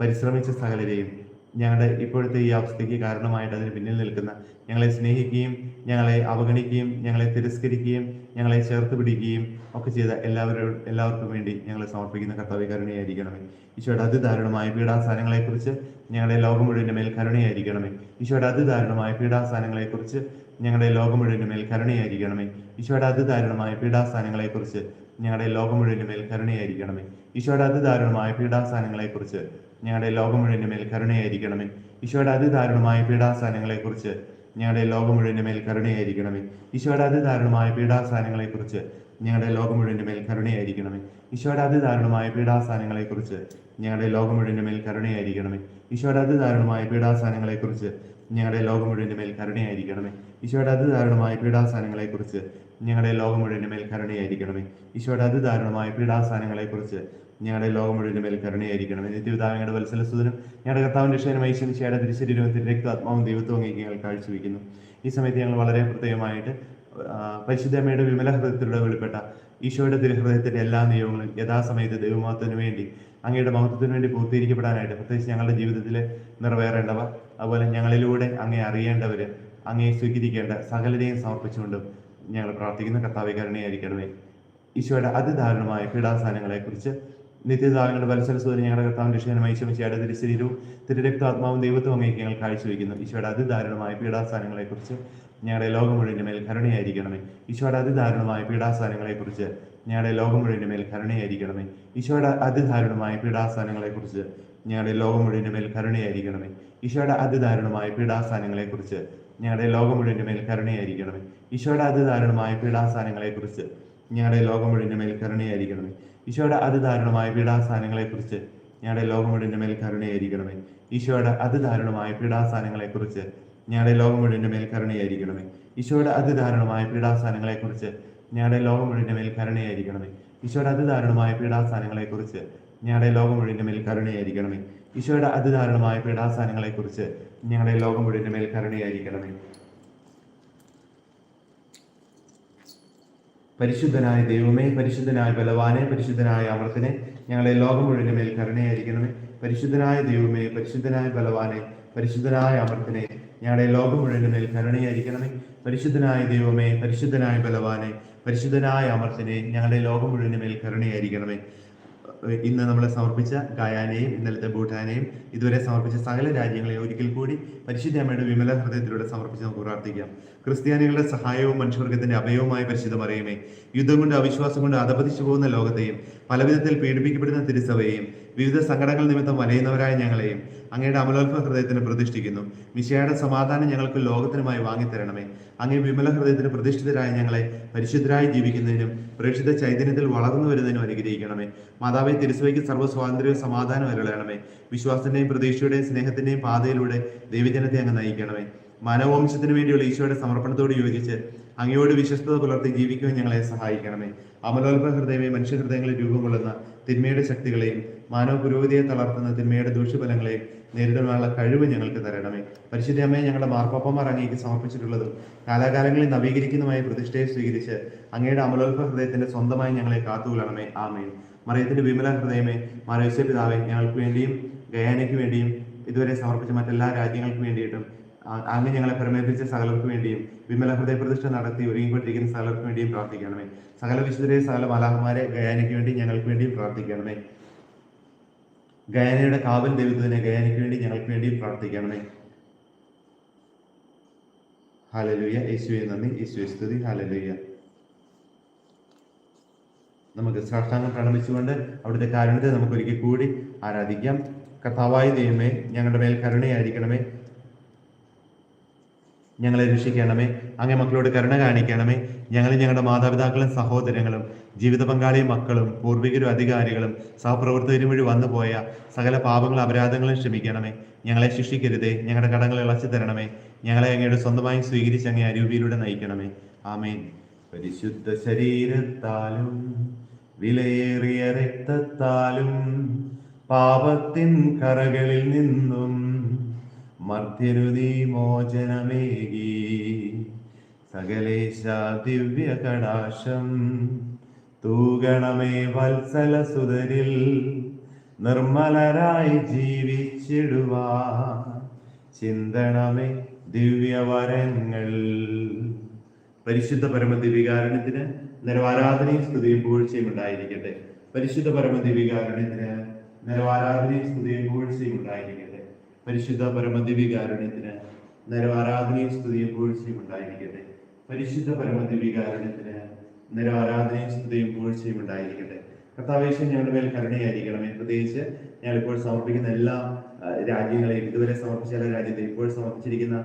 പരിശ്രമിച്ച സകലരെയും ഞങ്ങളുടെ ഇപ്പോഴത്തെ ഈ അവസ്ഥയ്ക്ക് കാരണമായിട്ട് അതിന് പിന്നിൽ നിൽക്കുന്ന ഞങ്ങളെ സ്നേഹിക്കുകയും ഞങ്ങളെ അവഗണിക്കുകയും ഞങ്ങളെ തിരസ്കരിക്കുകയും ഞങ്ങളെ ചേർത്ത് പിടിക്കുകയും ഒക്കെ ചെയ്ത എല്ലാവരും എല്ലാവർക്കും വേണ്ടി ഞങ്ങളെ സമർപ്പിക്കുന്ന കർത്തവ്യ കരുണയായിരിക്കണമേ. ഈശോയുടെ അതിദാരുണമായ പീഡാസ്ഥാനങ്ങളെക്കുറിച്ച് ഞങ്ങളുടെ ലോകം മുഴുവന്റെ മേൽ കരുണയായിരിക്കണമേ. ഈശോയുടെ അതിദാരുണമായ പീഡാസ്ഥാനങ്ങളെക്കുറിച്ച് ഞങ്ങളുടെ ലോകം മുഴുവന്റെ മേൽ കരുണയായിരിക്കണമേ. ഈശോയുടെ അതിദാരുണമായ പീഡാസ്ഥാനങ്ങളെക്കുറിച്ച് ഞങ്ങളുടെ ലോകം മുഴുവന്റെ മേൽ കരുണയായിരിക്കണമേ. ഈശോയുടെ അതിദാരുണമായ പീഡാസ്ഥാനങ്ങളെക്കുറിച്ച് ഞങ്ങളുടെ ലോകം മുഴുവന്റെ മേൽ കരുണയായിരിക്കണമേ. ഈശോയുടെ അതിദാരുണമായ പീഡാസ്ഥാനങ്ങളെക്കുറിച്ച് ഞങ്ങളുടെ ലോകം മുഴുവന്റെ മേൽ കരുണയായിരിക്കണമേ. ഈശോയുടെ അതിദാരുണമായ പീഡാസ്ഥാനങ്ങളെക്കുറിച്ച് ഞങ്ങളുടെ ലോകം മുഴുവന്റെ മേൽ കരുണയായിരിക്കണമേ. ഈശോയുടെ അതിദാരുണമായ പീഡാസ്ഥാനങ്ങളെക്കുറിച്ച് ഞങ്ങളുടെ ലോകം മുഴുവന്റെ മേൽ കരുണയായിരിക്കണമേ. ഈശോയുടെ അതിദാരുണമായ പീഡാസ്ഥാനങ്ങളെക്കുറിച്ച് ഞങ്ങളുടെ ലോകം മുഴുവന്റെ മേൽ കരുണയായിരിക്കണമേ. ഈശോയുടെ അതിദാരുണമായ പീഡാസ്ഥാനങ്ങളെക്കുറിച്ച് ഞങ്ങളുടെ ലോകം മുഴുവന്റെ മേൽ കരുണയായിരിക്കണമേ. ഈശോയുടെ അതിദാരുണമായ പീഡാസ്ഥാനങ്ങളെക്കുറിച്ച് ഞങ്ങളുടെ ലോകം മുഴുവന്റെ മേൽ കരുണയായിരിക്കണം. നിത്യപിതാവിങ്ങളുടെ വത്സലസുതനും ഞങ്ങളുടെ കർത്താവിന്റെ രക്ഷകനുമായി ശനിച്ചയുടെ തിരുശരീരവും രക്താത്മാവും ദൈവത്വവും ഞങ്ങൾ കാഴ്ചവെക്കുന്നു ഈ സമയത്ത് ഞങ്ങൾ വളരെ പ്രത്യേകമായിട്ട് പരിശുദ്ധമ്മയുടെ വിമല ഹൃദയത്തിലൂടെ വെളിപ്പെട്ട ഈശോയുടെ തിരുഹൃദയത്തിന്റെ എല്ലാ നിയമങ്ങളും യഥാസമയത്ത് ദൈവമഹത്വത്തിന് വേണ്ടി അങ്ങയുടെ മഹത്വത്തിന് വേണ്ടി പൂർത്തീകരിക്കപ്പെടാനായിട്ട് പ്രത്യേകിച്ച് ഞങ്ങളുടെ ജീവിതത്തിൽ നിറവേറേണ്ടവ അതുപോലെ ഞങ്ങളിലൂടെ അങ്ങേ അറിയേണ്ടവർ അങ്ങേ സ്വീകരിക്കേണ്ട സകലരെയും സമർപ്പിച്ചുകൊണ്ടും ഞങ്ങൾ പ്രാർത്ഥിക്കുന്ന. കർത്താവികരണയായിരിക്കണമേ ഈശോയുടെ അതിദാരുണമായ പീഡാസ്ഥാനങ്ങളെക്കുറിച്ച് നിത്യദാനങ്ങളുടെ സൂര്യൻ ഞങ്ങളുടെ കർത്താവിന്റെ രക്ഷകനുമായി ശമിച്ചയുടെ തിരുശരീരവും തിരുരക്താത്മാവും ദൈവത്വം അങ്ങേക്ക് ഞങ്ങൾ കാഴ്ചവെക്കുന്നു ഈശോയുടെ അതിദാരുണമായ പീഡാസ്ഥാനങ്ങളെക്കുറിച്ച് ഞങ്ങളുടെ ലോകം മുഴുവന്റെ മേൽ കരുണയായിരിക്കണമേ. ഈശോയുടെ അതിദാരുണമായ പീഡാസ്ഥാനങ്ങളെക്കുറിച്ച് ഞങ്ങളുടെ ലോകം മുഴുവന്റെ മേൽ കരുണയായിരിക്കണമേ. ഈശോയുടെ അതിദാരുണമായ പീഡാസ്ഥാനങ്ങളെക്കുറിച്ച് ഞങ്ങളുടെ ലോകം മുഴുവന്റെ മേൽ കരുണയായിരിക്കണമേ. ഈശോയുടെ അതിദാരുണമായ പീഡാസ്ഥാനങ്ങളെക്കുറിച്ച് ഞങ്ങളുടെ ലോകം മുഴുവന്റെ മേൽ കരുണയായിരിക്കണമേ. ഈശോയുടെ അതിദാരുണമായ പീഡാസ്ഥാനങ്ങളെക്കുറിച്ച് ഞങ്ങളുടെ ലോകം മുഴുവന്റെ മേൽ കരുണയായിരിക്കണമേ. ഈശോയുടെ അതിദാരുണമായ പീഡാസ്ഥാനങ്ങളെക്കുറിച്ച് ഞങ്ങളുടെ ലോകം മുഴുവന്റെ മേൽ കരുണയായിരിക്കണമേ. ഈശോയുടെ അതിദാരുണമായ പീഡാസ്ഥാനങ്ങളെക്കുറിച്ച് ഞങ്ങളുടെ ലോകം മുഴുവന്റെ മേൽ കരുണയായിരിക്കണമേ. ഈശോയുടെ അതിദാരുണമായ പീഡാസ്ഥാനങ്ങളെക്കുറിച്ച് ഞങ്ങളുടെ ലോകം മുഴുവന്റെ മേൽ കരുണയായിരിക്കണമേ. ഈശോയുടെ അതിദാരുണമായ പീഡാസ്ഥാനങ്ങളെക്കുറിച്ച് ഞങ്ങളുടെ ലോകം മുഴുവന്റെ മേൽ കരുണയായിരിക്കണമേ. ഈശോയുടെ അതിദാരുണമായ പീഡാസ്ഥാനങ്ങളെക്കുറിച്ച് ഞങ്ങളുടെ ലോകം മുഴുവന്റെ മേൽ കരുണയായിരിക്കണമേ. പരിശുദ്ധനായ ദൈവമേ പരിശുദ്ധനായ ബലവാനെ പരിശുദ്ധനായ അമൃത്തിനെ ഞങ്ങളെ ലോകം മുഴുവൻ മേൽ കരുണയായിരിക്കണമേ. പരിശുദ്ധനായ ദൈവമേ പരിശുദ്ധനായ ബലവാനെ പരിശുദ്ധനായ അമൃത്തിനെ ഞങ്ങളെ ലോകം മുഴുവൻ മേൽ കരുണയായിരിക്കണമേ. പരിശുദ്ധനായ ദൈവമേ പരിശുദ്ധനായ ബലവാനെ പരിശുദ്ധനായ അമർത്തിനെ ഞങ്ങളുടെ ലോകം മുഴുവൻ മേൽ കരുണയായിരിക്കണമേ. ഇന്ന് നമ്മൾ സമർപ്പിച്ച ഗായാനെയും ഇന്നലത്തെ ഭൂട്ടാനെയും ഇതുവരെ സമർപ്പിച്ച സകല രാജ്യങ്ങളെയും ഒരിക്കൽ കൂടി പരിശുദ്ധ അമ്മയുടെ വിമല ഹൃദയത്തിലൂടെ സമർപ്പിച്ച് നമുക്ക് പ്രാർത്ഥിക്കാം. ക്രിസ്ത്യാനികളുടെ സഹായവും മനുഷ്യവർഗത്തിന്റെ അഭയവുമായ പരിശുദ്ധം അറിയുമേ. യുദ്ധം കൊണ്ട് അവിശ്വാസം കൊണ്ട് അധപതിച്ചു പോകുന്ന ലോകത്തെയും പലവിധത്തിൽ പീഡിപ്പിക്കപ്പെടുന്ന തിരുസഭയെയും വിവിധ സങ്കടങ്ങൾ നിമിത്തം വലയുന്നവരായ ഞങ്ങളെയും അങ്ങയുടെ അമലോത്ഭ ഹൃദയത്തിന് പ്രതിഷ്ഠിക്കുന്നു. മിശയുടെ സമാധാനം ഞങ്ങൾക്ക് ലോകത്തിനുമായി വാങ്ങിത്തരണമേ. അങ്ങേ വിമല ഹൃദയത്തിന് പ്രതിഷ്ഠിതരായ ഞങ്ങളെ പരിശുദ്ധരായി ജീവിക്കുന്നതിനും പ്രേക്ഷിത ചൈതന്യത്തിൽ വളർന്നു വരുന്നതിനും അനുഗ്രഹിക്കണമേ. മാതാവെ തിരുസഭയ്ക്ക് സർവസ്വാതന്ത്ര്യവും സമാധാനം അരുളണമേ. വിശ്വാസത്തിന്റെയും പ്രതീക്ഷയുടെയും സ്നേഹത്തിന്റെയും പാതയിലൂടെ ദൈവജനത്തെ അങ്ങ് നയിക്കണമേ. മാനവവംശത്തിന് വേണ്ടിയുള്ള ഈശോയുടെ സമർപ്പണത്തോട് യോജിച്ച് അങ്ങയോട് വിശ്വസ്തത പുലർത്തി ജീവിക്കുവാൻ ഞങ്ങളെ സഹായിക്കണമേ. അമലോത്ഭ ഹൃദയമേ മനുഷ്യഹൃദയങ്ങളിൽ രൂപം കൊള്ളുന്ന തിന്മയുടെ ശക്തികളെയും മാനവ പുരോഗതിയെ തളർത്തുന്ന തിന്മയുടെ ദൂഷ്യഫലങ്ങളെ നേരിടാനുള്ള കഴിവ് ഞങ്ങൾക്ക് തരണമേ. പരിശുദ്ധ അമ്മയെ ഞങ്ങളുടെ മാർപ്പാപ്പമാർ അങ്ങേക്ക് സമർപ്പിച്ചിട്ടുള്ളതും കാലാകാലങ്ങളിൽ നവീകരിക്കുന്നതുമായ പ്രതിഷ്ഠയെ സ്വീകരിച്ച് അങ്ങയുടെ അമലോത്ഭ ഹൃദയത്തിന്റെ സ്വന്തമായി ഞങ്ങളെ കാത്തുകൊള്ളണമേ. ആമേൻ. മറിയത്തിന്റെ വിമല ഹൃദയമേ മാനവസ്യ പിതാവേ ഞങ്ങൾക്ക് വേണ്ടിയും ഗയാനയ്ക്ക് വേണ്ടിയും ഇതുവരെ സമർപ്പിച്ച മറ്റെല്ലാ രാജ്യങ്ങൾക്ക് വേണ്ടിയിട്ടും അങ്ങ് ഞങ്ങളെ പ്രമേപ്പിച്ച സകലർക്ക് വേണ്ടിയും വിമല ഹൃദയ പ്രതിഷ്ഠ നടത്തി ഒരുങ്ങിക്കൊണ്ടിരിക്കുന്ന സകലർക്ക് വേണ്ടിയും പ്രാർത്ഥിക്കണമേ. സകല വിശുദ്ധരെ സകല മലാഹമാരെ ഗയാനയ്ക്ക് വേണ്ടി ഞങ്ങൾക്ക് വേണ്ടിയും പ്രാർത്ഥിക്കണമേ. ഗയാനയുടെ കാവൽ ദൈവത്തിനെ ഗയാനയ്ക്ക് വേണ്ടി ഞങ്ങൾക്ക് വേണ്ടി പ്രാർത്ഥിക്കണമേ. ഹാലലുയ യേശുവെ നന്ദി. യേശുവെ സ്തുതി. ഹാലലുയ നമുക്ക് സാഷ്ടാംഗം പ്രണമിച്ചുകൊണ്ട് അവിടുത്തെ കാരുണ്യത്തെ നമുക്ക് ഒരിക്കൽ കൂടി ആരാധിക്കാം. കർത്താവായ ദൈവമേ ഞങ്ങളുടെ മേൽ കരുണയായിരിക്കണമേ. ഞങ്ങളെ രക്ഷിക്കണമേ. അങ്ങേ മക്കളോട് കരുണ കാണിക്കണമേ. ഞങ്ങൾ ഞങ്ങളുടെ മാതാപിതാക്കളും സഹോദരങ്ങളും ജീവിത പങ്കാളിയും മക്കളും പൂർവികരും അധികാരികളും സഹപ്രവർത്തകരും വഴി വന്നുപോയ സകല പാപങ്ങളും അപരാധങ്ങളും ക്ഷമിക്കണമേ. ഞങ്ങളെ ശിക്ഷിക്കരുതേ. ഞങ്ങളുടെ കടങ്ങൾ ഇളച്ചു തരണമേ. ഞങ്ങളെ അങ്ങയുടെ സ്വന്തമായി സ്വീകരിച്ച് അങ്ങേ അരൂപിയിലൂടെ നയിക്കണമേ. ആമേൻ. പരിശുദ്ധ ശരീരത്താലും വിലയേറിയ രക്തത്താലും പാപത്തിൻ കറകളിൽ നിന്നും മർത്യരുതി മോചനമേകി. സകലേശ ദിവ്യ കടാശം തൂഗണമേ വത്സല സുതരിൽ നിർമ്മലരായി ജീവിച്ചിടുവാ ചിന്തണമേ ദിവ്യവരങ്ങൾ. പരിശുദ്ധ പരമദിവികാരണത്തിന് നിരവാരാധനയും സ്തുതിയും പൂഴ്ചയും ഉണ്ടായിരിക്കട്ടെ. പരിശുദ്ധ പരമദിവികാരണത്തിന് നിരവാരാധനയും സ്തുതിയും പൂഴ്ചയും ഉണ്ടായിരിക്കട്ടെ. പരിശുദ്ധ പരമദിവികാരണത്തിന് നിരവാരാധനയും സ്തുതിയും പൂഴ്ചയും ഉണ്ടായിരിക്കട്ടെ. പരിശുദ്ധ പരമദിവികാരണത്തിന് നിരവാരാധനയും സ്തുതിയും പൂഴ്ചയും ഉണ്ടായിരിക്കട്ടെ. കർത്താവേശം ഞങ്ങളുടെ മേൽ കരുണയായിരിക്കണമേ. പ്രത്യേകിച്ച് ഞങ്ങളിപ്പോൾ സമർപ്പിക്കുന്ന എല്ലാ രാജ്യങ്ങളെയും ഇതുവരെ സമർപ്പിച്ച എല്ലാ രാജ്യത്തെയും ഇപ്പോൾ സമർപ്പിച്ചിരിക്കുന്ന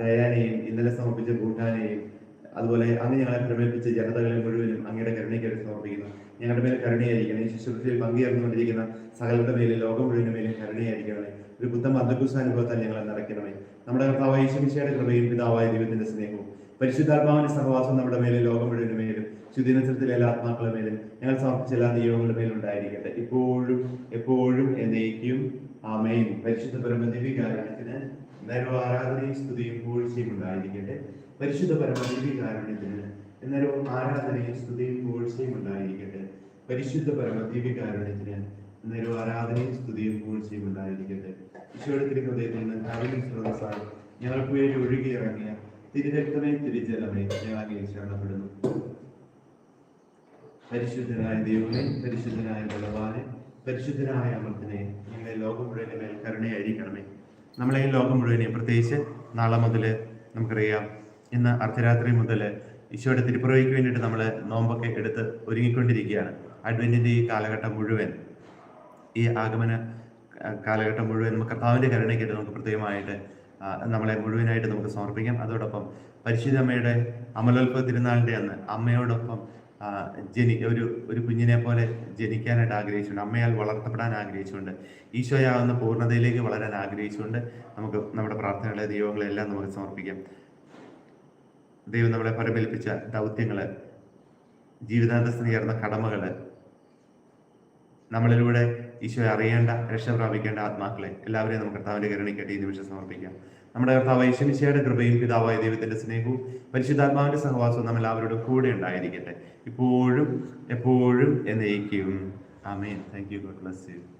ഗയാനെയും ഇന്നലെ സമർപ്പിച്ച ഭൂട്ടാനെയും അതുപോലെ അങ്ങ് ഞങ്ങളെ പ്രമേൽപ്പിച്ച ജനതകളെ മുഴുവനും അങ്ങയുടെ കരുണയ്ക്കായി സമർപ്പിക്കുന്നു. ഞങ്ങളുടെ മേൽ കരുണയായിരിക്കണം ഈ ശുശ്രൂഷയിൽ പങ്കുചേർന്നുകൊണ്ടിരിക്കുന്ന സകലരുടെ മേലും ലോകം മുഴുവനും മേലും കരുണയായിരിക്കണമേ. ഒരു ബുദ്ധ മദ്ദകുസ അനുഭവത്താൽ ഞങ്ങളെ നിറയ്ക്കണമേ നമ്മുടെ കർത്താവായ ഈശ്വമിശയുടെ കൃപയും പിതാവായ ദൈവത്തിന്റെ സ്നേഹവും പരിശുദ്ധാത്മാവിന്റെ സഹവാസം നമ്മുടെ മേലും ലോകം മുഴുവനും മേലും ശുദ്ധീനത്തിലെ എല്ലാ ആത്മാക്കളുടെ മേലും ഞങ്ങൾ സമർപ്പിച്ച എല്ലാ നിയോഗങ്ങളുടെ മേലും ഉണ്ടായിരിക്കട്ടെ. ഇപ്പോഴും എപ്പോഴും എന്നേക്കും. ആമേൻ. പരിശുദ്ധ പരമദേവി കാരണത്തിന് എന്നൊരു ആരാധനയും സ്തുതിയും പൂഴ്ചയും ഉണ്ടായിരിക്കട്ടെ. പരിശുദ്ധ പരമദേവി കാരണത്തിന് എന്നൊരു ആരാധനയും സ്തുതിയും പൂഴ്ചയും ഉണ്ടായിരിക്കട്ടെ. പരിശുദ്ധ പരമദേവി കാരണത്തിന് എന്നൊരു ആരാധനയും സ്തുതിയും പൂഴ്ചയും ഉണ്ടായിരിക്കട്ടെ. ഈശോയുടെ തിരുഹൃദയത്തിൽ നിന്ന് കവിയും സ്രോതസ്സായി ഞങ്ങൾക്ക് വേണ്ടി ഒഴുകിയിറങ്ങിയ തിരുരക്തമേ തിരുജലമേ അങ്ങേ ശരണപ്പെടുന്നു. പരിശുദ്ധനായ ദൈവമേ പരിശുദ്ധനായ ബലവാനെ പരിശുദ്ധനായ അമർത്തിനെ ഞങ്ങളെ ലോകം മുഴുവനെ മേൽ കരുണയായിരിക്കണമേ. നമ്മളെ ലോകം മുഴുവനെ പ്രത്യേകിച്ച് നാളെ മുതൽ നമുക്കറിയാം. ഇന്ന് അർദ്ധരാത്രി മുതൽ ഈശോയുടെ തിരുപ്പുറവയ്ക്ക് വേണ്ടിയിട്ട് നമ്മൾ നോമ്പൊക്കെ എടുത്ത് ഒരുങ്ങിക്കൊണ്ടിരിക്കുകയാണ്. അഡ്വന്റിന്റെ ഈ കാലഘട്ടം മുഴുവൻ ഈ ആഗമന കാലഘട്ടം മുഴുവൻ നമുക്ക് കർത്താവിന്റെ കരുണയ്ക്കായിട്ട് നമുക്ക് പ്രത്യേകമായിട്ട് നമ്മളെ മുഴുവനായിട്ട് നമുക്ക് സമർപ്പിക്കാം. അതോടൊപ്പം പരിശുദ്ധ അമ്മയുടെ അമലോത്ഭവ തിരുനാളിന്റെ അന്ന് അമ്മയോടൊപ്പം ജനി ഒരു ഒരു കുഞ്ഞിനെ പോലെ ജനിക്കാനായിട്ട് ആഗ്രഹിച്ചുകൊണ്ട് അമ്മയാൽ വളർത്തപ്പെടാൻ ആഗ്രഹിച്ചുകൊണ്ട് ഈശോയാവുന്ന പൂർണതയിലേക്ക് വളരാൻ ആഗ്രഹിച്ചുകൊണ്ട് നമുക്ക് നമ്മുടെ പ്രാർത്ഥനകളെ ദൈവങ്ങളെല്ലാം നമുക്ക് സമർപ്പിക്കാം. ദൈവം നമ്മളെ പരമേൽപ്പിച്ച ദൗത്യങ്ങൾ ജീവിതാന്തസ്ഥ ചേർന്ന കടമകൾ നമ്മളിലൂടെ ഈശോയെ അറിയേണ്ട രക്ഷ പ്രാപിക്കേണ്ട ആത്മാക്കളെ എല്ലാവരെയും നമുക്ക് കർത്താവിന്റെ കരുണയ്ക്കായിട്ട് ഈ നിമിഷം സമർപ്പിക്കാം. നമ്മുടെ കർത്താവ് യേശുമിശയുടെ കൃപയും പിതാവായ ദൈവത്തിന്റെ സ്നേഹവും പരിശുദ്ധാത്മാവിന്റെ സഹവാസവും നമ്മൾ എല്ലാവരോടും കൂടെ ഉണ്ടായിരിക്കട്ടെ. ഇപ്പോഴും എപ്പോഴും എന്നേക്കും. ആമേൻ. Thank you God bless you